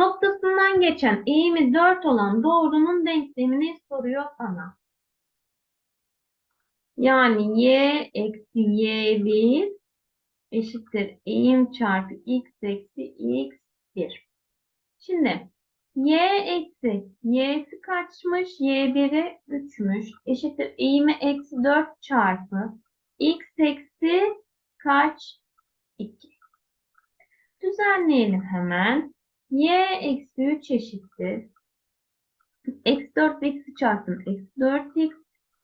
Noktasından geçen eğimi 4 olan doğrunun denklemini soruyor sana. Yani y eksi y1 eşittir eğim çarpı x eksi x1. Şimdi y eksi y'si kaçmış? y1'i 3'müş. Eşittir eğimi eksi 4 çarpı x eksi kaç? 2. Düzenleyelim hemen. Y eksi 3 eşittir. Eksi 4 ile eksi çarptım. Eksi 4x.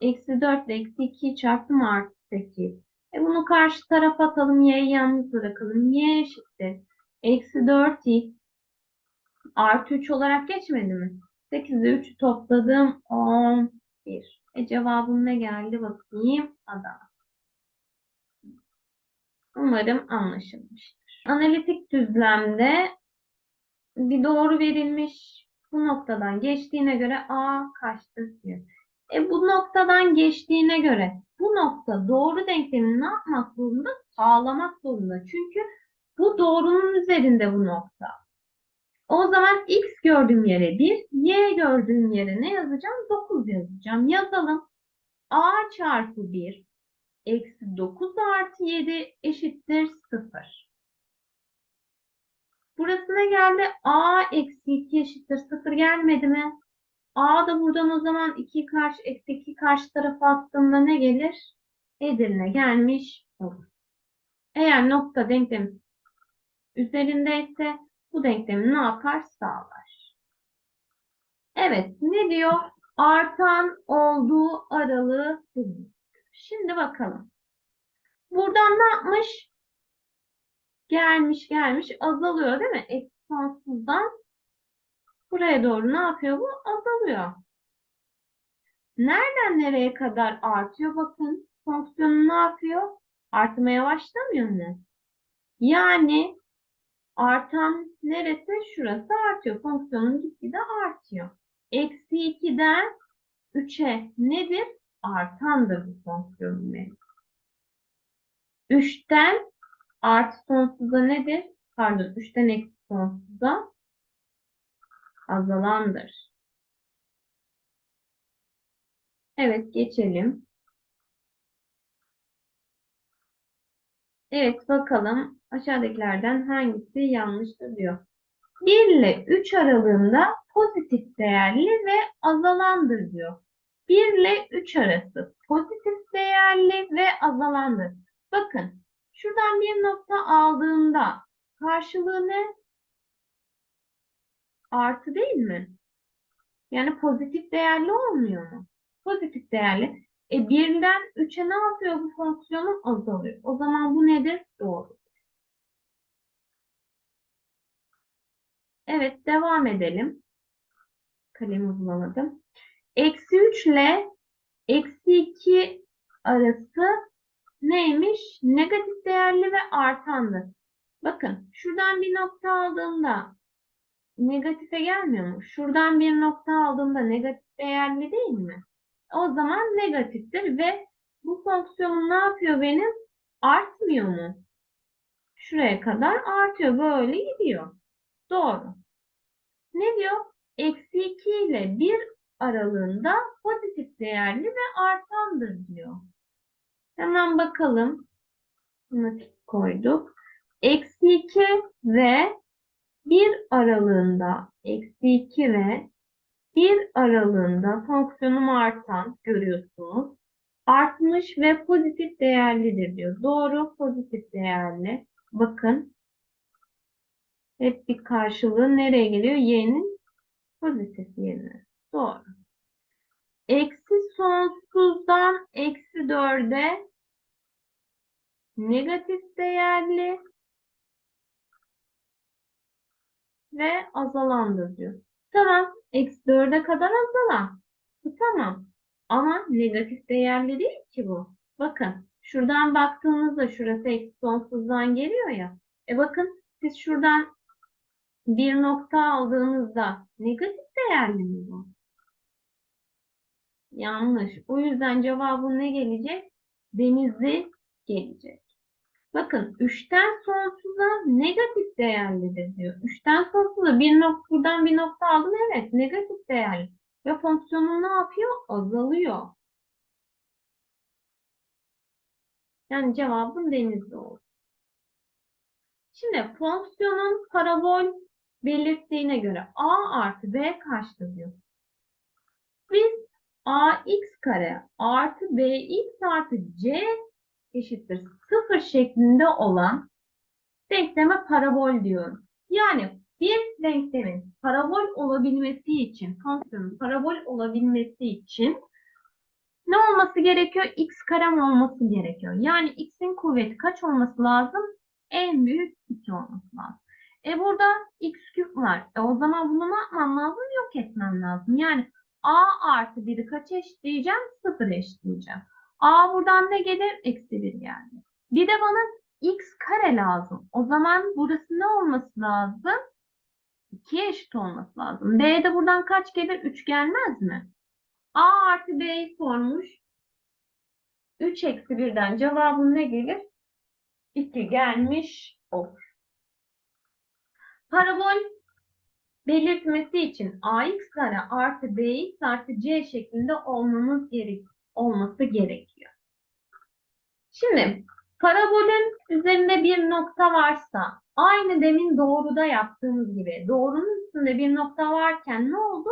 Eksi 4 ile eksi 2'yi çarptım artı 8. E bunu karşı tarafa atalım. y'yi yalnız bırakalım. y eşittir. Eksi 4x artı 3 olarak geçmedi mi? 8 ile 3'ü topladım. 11. E cevabım ne geldi bakayım. Adana. Umarım anlaşılmıştır. Analitik düzlemde bir doğru verilmiş. Bu noktadan geçtiğine göre A kaçtır diyor. E bu noktadan geçtiğine göre bu nokta doğru denklemini ne yapmak zorunda? Sağlamak zorunda. Çünkü bu doğrunun üzerinde bu nokta. O zaman x gördüğüm yere 1, y gördüğüm yere ne yazacağım? 9 yazacağım. Yazalım. a çarpı 1 eksi 9 artı 7 eşittir 0. Burası ne geldi? a eksi 2 eşittir 0 gelmedi mi? a da buradan o zaman 2 karşı eksi 2 karşı tarafa attığımda ne gelir? Edirne gelmiş olur. Eğer nokta denklem üzerindeyse bu denklemi ne yapar? Sağlar. Evet, ne diyor? Artan olduğu aralığı bulun. Şimdi bakalım. Buradan ne yapmış? Gelmiş gelmiş azalıyor değil mi? Eksi sonsuzdan buraya doğru ne yapıyor bu? Azalıyor. Nereden nereye kadar artıyor? Bakın fonksiyonu ne yapıyor? Artmaya başlamıyor mu? Yani artan neresi? Şurası artıyor. Fonksiyonun gitgide artıyor. Eksi 2'den 3'e nedir? Artandır bu fonksiyonun değeri. 3'ten artı sonsuza nedir? Pardon 3'ten eksi sonsuza azalandır. Evet geçelim. Evet bakalım aşağıdakilerden hangisi yanlıştır diyor. 1 ile 3 aralığında pozitif değerli ve azalandır diyor. 1 ile 3 arası pozitif değerli ve azalandır. Bakın şuradan bir nokta aldığımda karşılığı ne? Artı değil mi? Yani pozitif değerli olmuyor mu? Pozitif değerli. E 1'den 3'e ne yapıyor bu fonksiyonun? Azalıyor. O zaman bu nedir? Doğru. Evet devam edelim. Kalemi bulamadım. Eksi 3 ile eksi 2 arası neymiş? Negatif değerli ve artandı. Bakın şuradan bir nokta aldığımda negatife gelmiyor mu? Şuradan bir nokta aldığımda negatif değerli değil mi? O zaman negatiftir ve bu fonksiyon ne yapıyor benim? Artmıyor mu? Şuraya kadar artıyor. Böyle gidiyor. Doğru. Ne diyor? Eksi 2 ile 1 aralığında pozitif değerli ve artandır diyor. Hemen bakalım. Bunu koyduk. Eksi 2 ve 1 aralığında eksi 2 ve 1 aralığında fonksiyonum artan görüyorsunuz. Artmış ve pozitif değerlidir diyor. Doğru pozitif değerli. Bakın. Hep bir karşılığı nereye geliyor? Y'nin pozitif yerine. Doğru. Eksi sonsuzdan eksi 4'e negatif değerli ve azalandır diyor. Tamam. Eksi 4'e kadar azalan. Bu tamam. Ama negatif değerli değil ki bu. Bakın. Şuradan baktığınızda şurası eksi sonsuzdan geliyor ya. E bakın siz şuradan bir nokta aldığınızda negatif değerli mi bu? Yanlış. O yüzden cevabın ne gelecek? Denizli gelecek. Bakın 3'ten sonsuza negatif değerlidir diyor. 3'ten sonsuza bir nokta, buradan bir nokta aldım. Evet negatif değerli. Ve fonksiyonu ne yapıyor? Azalıyor. Yani cevabın denizli olur. Şimdi fonksiyonun parabol belirttiğine göre a artı b kaçtır diyor. Biz ax kare artı bx artı c eşittir sıfır şeklinde olan denkleme parabol diyorum. Yani bir denklemin parabol olabilmesi için, fonksiyonun parabol olabilmesi için ne olması gerekiyor? x kare mi olması gerekiyor. Yani x'in kuvveti kaç olması lazım? En büyük 2 olması lazım. E burada x küp var. E o zaman bunu ne yapmam lazım? Yok etmem lazım. Yani a artı 1'i kaç eşitleyeceğim? 0 eşitleyeceğim. a buradan ne gelir? Eksi 1 geldi. Bir de bana x kare lazım. O zaman burası ne olması lazım? 2'ye eşit olması lazım. b de buradan kaç gelir? 3 gelmez mi? a artı b'yi sormuş. 3 eksi 1'den cevabım ne gelir? 2 gelmiş olur. Parabol belirtmesi için ax kare artı bx artı c şeklinde olmamız gerek olması gerekiyor. Şimdi parabolün üzerinde bir nokta varsa aynı demin doğruda yaptığımız gibi doğrunun üstünde bir nokta varken ne oldu?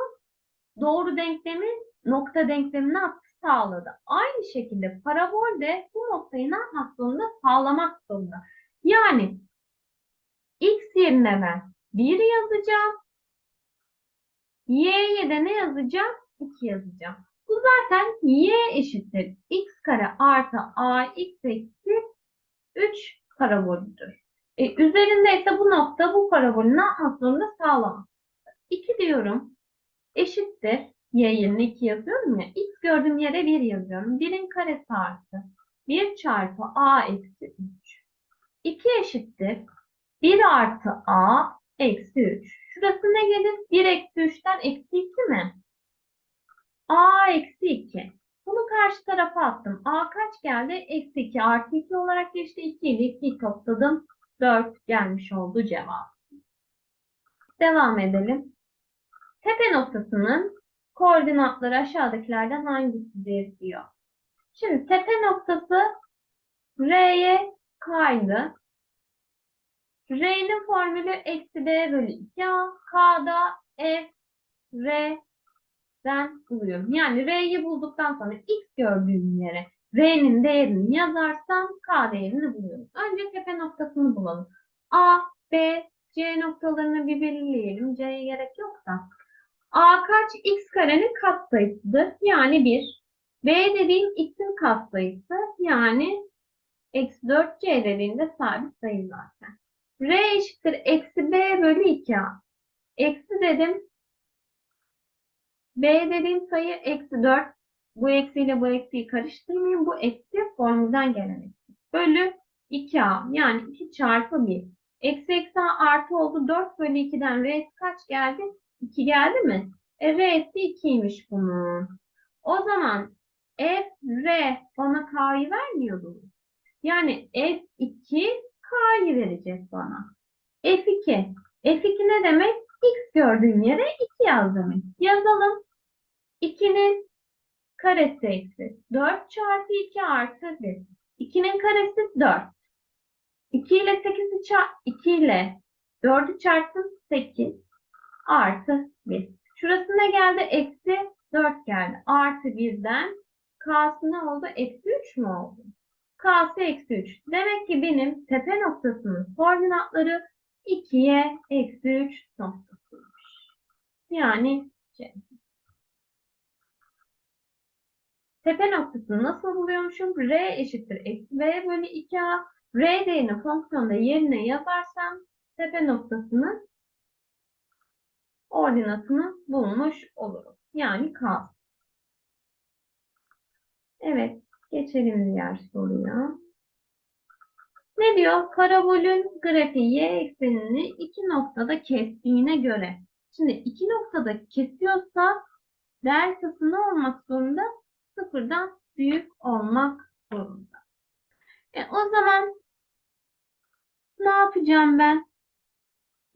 Doğru denklemi nokta denklemi ne yaptı? Sağladı. Aynı şekilde parabol de bu noktayı ne yapmak zorunda? Sağlamak zorunda. Yani x yerine ben 1 yazacağım. Y'ye de ne yazacağım? 2 yazacağım. Bu zaten y eşittir. x kare artı ax eksi 3 parabolüdür. E, üzerinde ise bu nokta bu parabolü ne yapmak zorunda? Sağlamak. 2 diyorum. Eşittir. Y yerine 2 yazıyorum ya. X gördüğüm yere 1 yazıyorum. 1'in karesi artı 1 çarpı a eksi 3. 2 eşittir. 1 artı a eksi 3. Şurası ne gelir? 1 eksi 3'ten eksi 2 mi? a eksi 2. Bunu karşı tarafa attım. a kaç geldi? Eksi 2 artı 2 olarak geçti. 2 ile 2'yi topladım. 4 gelmiş oldu cevap. Devam edelim. Tepe noktasının koordinatları aşağıdakilerden hangisidir diyor. Şimdi tepe noktası R'ye kaydı. R'nin formülü eksi B bölü 2A. K'da F, R'den buluyorum. Yani R'yi bulduktan sonra X gördüğüm yere R'nin değerini yazarsam K değerini buluyorum. Önce tepe noktasını bulalım. A, B, C noktalarını bir belirleyelim. C'ye gerek yok da. A kaç? X karenin katsayısıdır. Yani 1. B dediğim X'in katsayısı. Yani eksi 4C dediğinde sabit sayı zaten. R eşittir eksi B bölü 2A. Eksi dedim. B dediğim sayı eksi 4. Bu eksiyle bu eksiyi karıştırmayayım. Bu eksi formülden gelen eksi. Bölü 2A. Yani 2 çarpı 1. Eksi eksi A artı oldu. 4 bölü 2'den R kaç geldi? 2 geldi mi? E, R'si 2'ymiş bunun. O zaman F, R bana K'yı vermiyordu? Yani F2 K'yı verecek bana. F2. F2 ne demek? X gördüğüm yere 2 yaz demek. Yazalım. 2'nin karesi eksi 4 çarpı 2 artı 1. 2'nin karesi 4. 2 ile 8'i çarp 2 ile 4'ü çarptım 8 artı 1. Şurası ne geldi? Eksi 4 geldi. Artı 1'den K'sı ne oldu? Eksi 3 mü oldu? K'sı eksi 3. Demek ki benim tepe noktasının koordinatları 2'ye eksi 3 noktasıymış. Yani C. Tepe noktasını nasıl buluyormuşum? R eşittir eksi B bölü 2A. R değerini fonksiyonda yerine yazarsam tepe noktasının ordinatını bulmuş olurum. Yani K. Evet, geçelim diğer soruya. Ne diyor? Parabolün grafiği y eksenini iki noktada kestiğine göre. Şimdi iki noktada kesiyorsa deltası ne olmak zorunda? Sıfırdan büyük olmak zorunda. E, o zaman Ne yapacağım ben?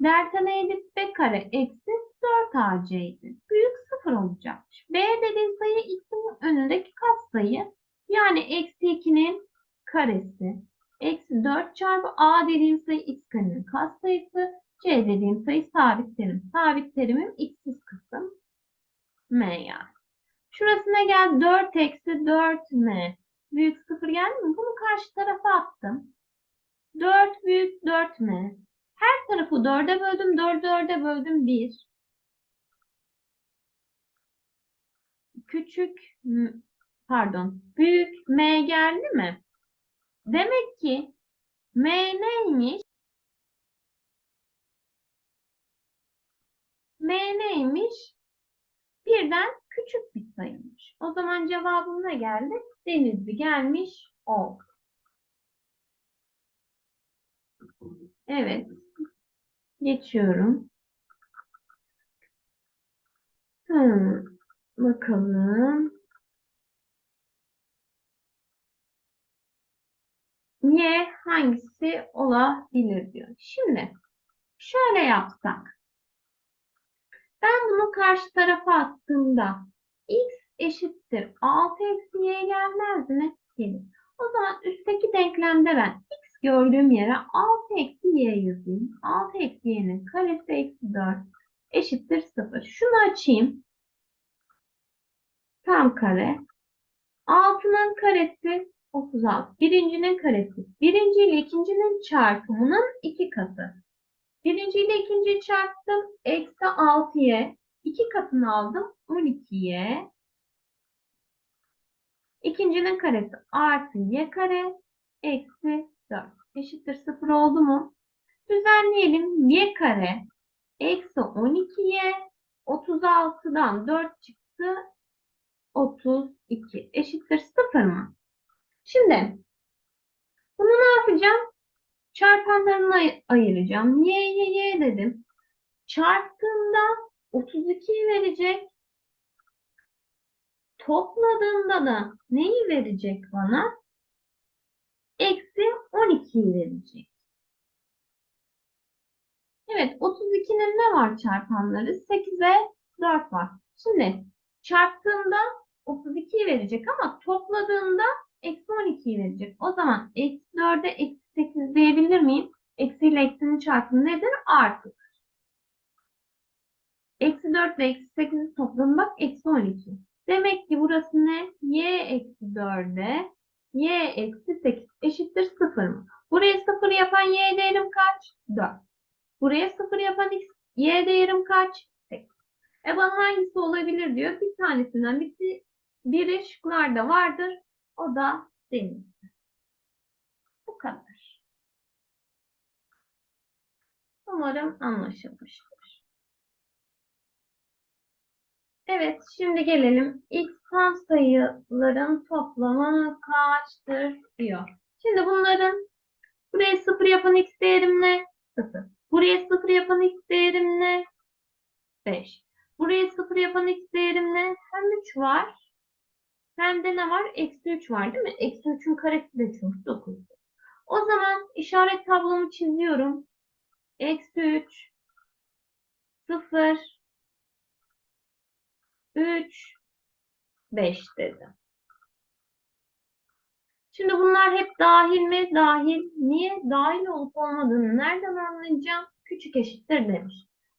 Delta neydi? B kare eksi 4AC'ydi. Büyük sıfır olacakmış. B dediğim sayı x'in önündeki katsayı. Yani eksi 2'nin karesi. Eksi 4 çarpı A dediğim sayı x karenin katsayısı. C dediğim sayı sabit terim. Sabit terimim x'siz kısım. M yani. Şurası ne geldi? 4 eksi 4M. Büyük sıfır geldi mi? Bunu karşı tarafa attım. 4 büyük 4M. Her tarafı 4'e böldüm. 4'ü 4'e böldüm 1. Küçük pardon büyük M geldi mi? Demek ki M neymiş? M neymiş? Birden küçük bir sayıymış. O zaman cevabım ne geldi? Denizli gelmiş oldu. Evet. Geçiyorum. Hmm, bakalım. Y hangisi olabilir diyor. Şimdi şöyle yapsak. Ben bunu karşı tarafa attığımda x eşittir 6 eksi y gelmez mi? Gelir. O zaman üstteki denklemde ben x gördüğüm yere 6 eksi y yazayım. 6 eksi y'nin karesi eksi 4 eşittir 0. Şunu açayım. Tam kare. 6'nın karesi 36. Birincinin karesi. Birinci ile ikincinin çarpımının iki katı. Birinci ile ikinciyi çarptım. Eksi 6y. İki katını aldım. 12y. İkincinin karesi artı y kare eksi 4. Eşittir 0 oldu mu? Düzenleyelim. y kare eksi 12y 36'dan 4 çıktı. 32 eşittir 0 mı? Şimdi bunu ne yapacağım? Çarpanlarını ay- ayıracağım. Y, y, y dedim. Çarptığımda 32 verecek. Topladığımda da neyi verecek bana? Eksi 12 verecek. Evet 32'nin ne var çarpanları? 8'e 4 var. Şimdi çarptığımda 32 verecek ama topladığımda eksi 12 verecek. O zaman eksi 4'e eksi 8 diyebilir miyim? Eksi ile eksinin çarpımı nedir? Artı. Eksi 4 ile eksi 8'i topladım bak eksi 12. Demek ki burası ne? Y eksi 4'e y eksi 8 eşittir 0 mı? Buraya 0 yapan y değerim kaç? 4. Buraya 0 yapan x, y değerim kaç? 8. E bana hangisi olabilir diyor. Bir tanesinden bir, biri şıklarda vardır. O da deniz. Bu kadar. Umarım anlaşılmıştır. Evet, şimdi gelelim. X tam sayıların toplamı kaçtır diyor. Şimdi bunların buraya 0 yapan x değerim ne? 0. Buraya 0 yapan x değerim ne? 5. Buraya 0 yapan x değerim ne? Hem 3 var hem ne var? Eksi 3 var değil mi? Eksi 3'ün karesi de çünkü 9. O zaman işaret tablomu çiziyorum. Eksi 3, 0, 3, 5 dedim. Şimdi bunlar hep dahil mi? Dahil. Niye? Dahil olup olmadığını nereden anlayacağım? Küçük eşittir demiş.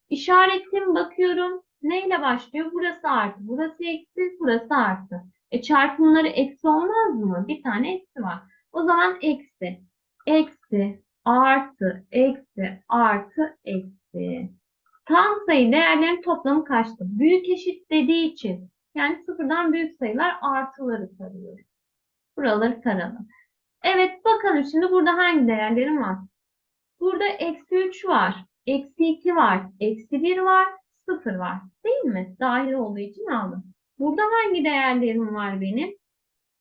İşaretim bakıyorum. Neyle başlıyor? Burası artı. Burası eksi. Burası artı. E çarpımları eksi olmaz mı? Bir tane eksi var. O zaman eksi. Eksi. Artı. Eksi. Artı. Eksi. Tam sayı değerlerin toplamı kaçtı? Büyük eşit dediği için yani sıfırdan büyük sayılar artıları tarıyoruz. Buraları taralım. Evet bakalım şimdi burada hangi değerlerim var? Burada eksi 3 var. Eksi 2 var. Eksi 1 var. 0 var. Değil mi? Dahil olduğu için aldım. Burada hangi değerlerim var benim?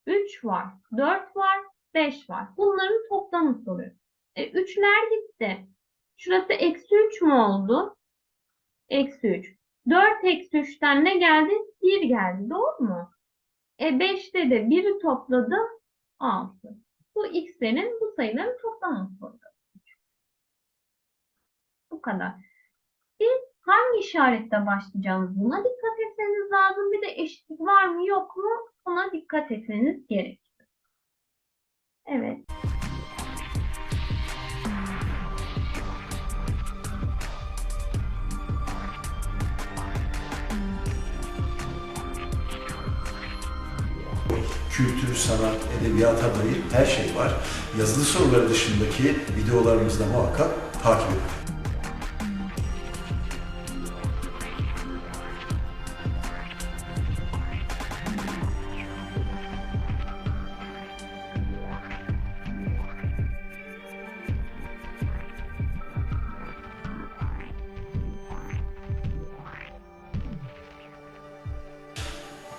3 var. 4 var. 5 var. Bunların toplamını soruyor. E, 3'ler gitti. Şurası eksi 3 mü oldu? Eksi 3. 4 eksi 3'ten ne geldi? 1 geldi. Doğru mu? E 5'te de 1'i topladım. 6. Bu x'lerin bu sayıların toplamını soruyor. Bu kadar. Hangi işaretle başlayacağımız buna dikkat etmeniz lazım. Bir de eşitlik var mı yok mu buna dikkat etmeniz gerekiyor. Evet. kültür, sanat, edebiyata dair her şey var. Yazılı soruları dışındaki videolarımızda muhakkak takip edin.